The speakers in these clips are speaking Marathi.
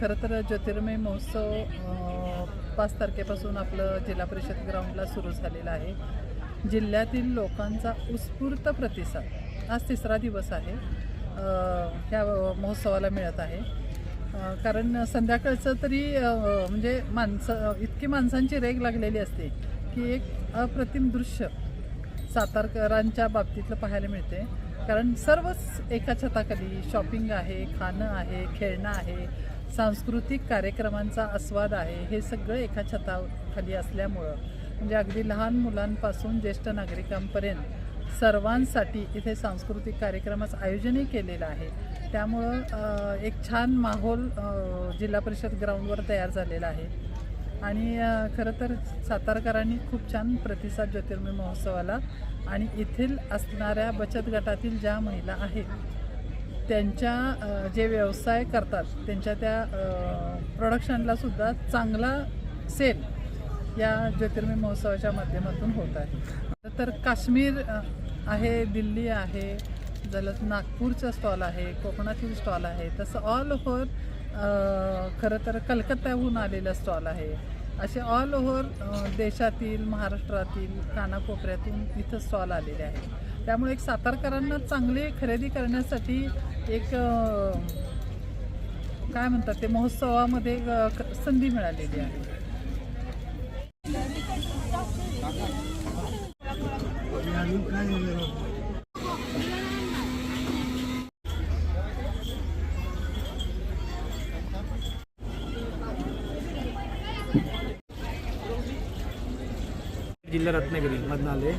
खरं तर ज्योतिर्मय महोत्सव पाच तारखेपासून आपलं जिल्हा परिषद ग्राउंडला सुरू झालेलं आहे. जिल्ह्यातील लोकांचा उत्स्फूर्त प्रतिसाद आज तिसरा दिवस आहे ह्या महोत्सवाला मिळत आहे. कारण संध्याकाळचं तरी म्हणजे माणसं इतकी माणसांची रेग लागलेली असते की एक अप्रतिम दृश्य सातारकरांच्या बाबतीतलं पाहायला मिळते. कारण सर्वच एका छताखाली शॉपिंग आहे खाणं आहे खेळणं आहे सांस्कृतिक कार्यक्रमांचा आस्वाद आहे हे सगळं एका छताखाली असल्यामुळं. म्हणजे अगदी लहान मुलांपासून ज्येष्ठ नागरिकांपर्यंत सर्वांसाठी इथे सांस्कृतिक कार्यक्रमाचं आयोजनही केलेलं आहे. त्यामुळं एक छान माहोल जिल्हा परिषद ग्राउंडवर तयार झालेला आहे. आणि खरं तर सातारकरांनी खूप छान प्रतिसाद ज्योतिर्मय महोत्सवाला आणि येथील असणाऱ्या बचत गटातील ज्या महिला आहेत त्यांच्या जे व्यवसाय करतात त्यांच्या त्या प्रोडक्शनला सुद्धा चांगला सेल या ज्योतिर्मय महोत्सवाच्या माध्यमातून होत आहे. तर काश्मीर आहे दिल्ली आहे जलद नागपूरचा स्टॉल आहे कोकणातील स्टॉल आहे तसं ऑल ओव्हर खरं तर कलकत्त्याहून आलेला स्टॉल आहे. असे ऑल ओव्हर देशातील महाराष्ट्रातील कानाकोपऱ्यातून इथं स्टॉल आलेले आहेत. त्यामुळे एक सातारकरांना चांगली खरेदी करण्यासाठी एक काय म्हणतात ते महोत्सवामध्ये क- संधी मिळालेली आहे. जिल्हा रत्नागिरी मधून आले.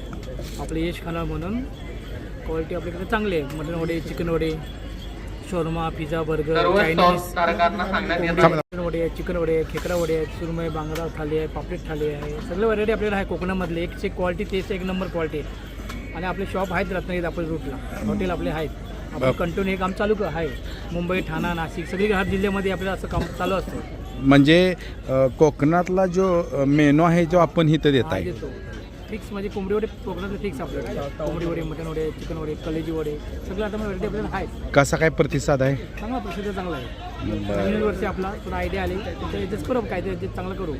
आपले यश खाना म्हणून. क्वालिटी आपल्याकडे चांगली आहे. मटन वडे चिकन वडे शोरमा पिझ्झा बर्गर सर्व चायनीज वडे आहे चिकन वडे आहे खेकडा वडे आहेत सुरमई बांगडा थाली आहे पापलेट थाली आहे. सगळे व्हरायटी आपल्याला आहे कोकणामधले. एक एक क्वालिटी तेच एक नंबर क्वालिटी आणि आपले शॉप आहेत रत्नागिरीत आपल्या रूटला हॉटेल आपले आहेत. आपण कंटिन्यू हे काम चालू आहे. मुंबई ठाणा नाशिक सगळी हर जिल्ह्यामध्ये आपल्याला असं काम चालू असतं. म्हणजे कोकणातला जो मेनू आहे जो आपण इथं देत आहे. फिक्स म्हणजे कोंबडी वडे कोकणाचं फिक्स आपल्याला कोंबडी वडे मटन वडे चिकन वडे कलेजी वडे सगळं आता व्हरायटी आपल्याला आहे कसा काय प्रतिसाद आहे? चांगला प्रसिद्ध चांगला आहे. नवीन वर्षी आपला थोडा आयडिया आली तर याच्यात करू काय ते चांगलं करू.